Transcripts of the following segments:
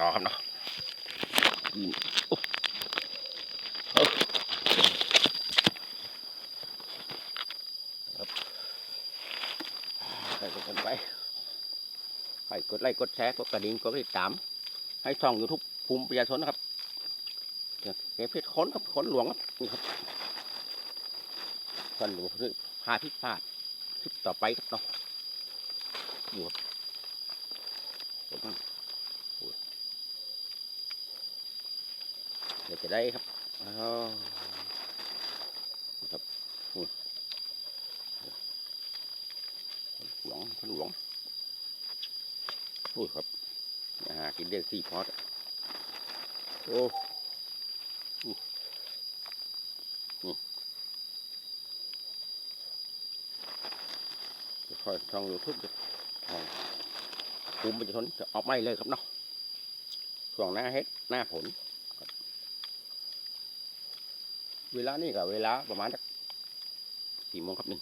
ต่อครับเนาะไปกันไปให้กดไลค์กดแชร์กดกระดิ่งกดติดตาม ให้ช่องยูทูบภูมิประชาชนนะครับเก็บเพชรค้นครับค้นหลวงครับนี่ครับค้นหลวงพาพิพาทคลิปต่อไปครับเนาะอยู่ครับผมเดี๋ยวจะได้ครับอ้าวนี่ครับหลวงค้นหลวงอุ้ยครับอาหากินเด็กสี่พอดโอ้คอยช่องยูทูบช่องภูมิประชนจะออกไม่เลยครับเนาะช่วงหน้าเฮ็ดหน้าผลครับ เวลานี่กับเวลาประมาณสักกี่โมงครับหนึ่ง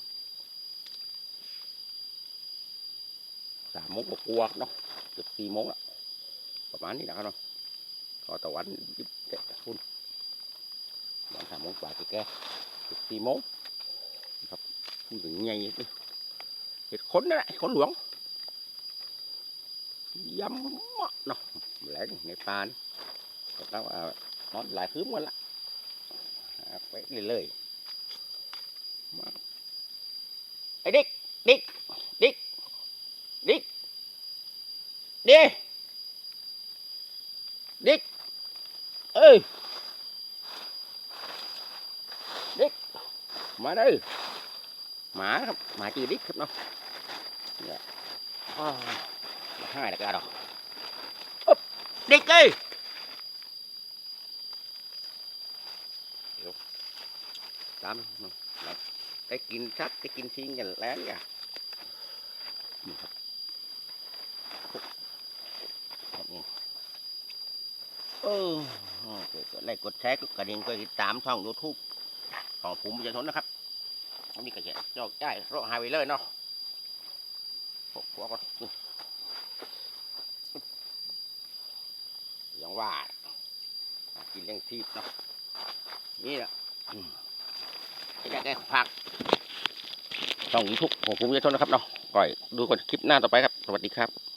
สามโมงกว่าเนาะเกือบสี่โมงละประมาณนี้นะครับเนาะพอตะวันยิบเตะคุณสามโมงกว่าแก่เกือบสี่โมงครับพูดถึงไงเห็ดค้นนั่นแหละค้นหลวงย้ำมะเนาะแหลงในปานก็ต้องเอานอนหลายคืนหมดละ ไปเรื่อยๆมาไอ้ดิกดิกดิกดิกดิดิกเอ้ยดิกมาเด้อหมาครับหมาจือดิกครับเนาะเนี่ยอ้าวมาให้แล้วกันดอกอ๊บดิกเอ้ยเดี๋ยว ตามเนาะไปกินชักไปกินชิงกันแล้วกันนี่ครับครับนี่เออเกิดกดไลค์กดแชร์กดกระดิ่งกดติดตามช่องยูทูบของภูมิประชาชนนะครับนนี้ก็จะจอกจ่ายโรคไฮเวย์เลยเนาะพวกพวกอย่างว่ากินเลี้ยงทีบเนาะนี่แหละ แกะได้ผักช่องทุกของภูมิประชาชนนะครับเนาะก่อยดูกันคลิปหน้าต่อไปครับ สวัสดีครับ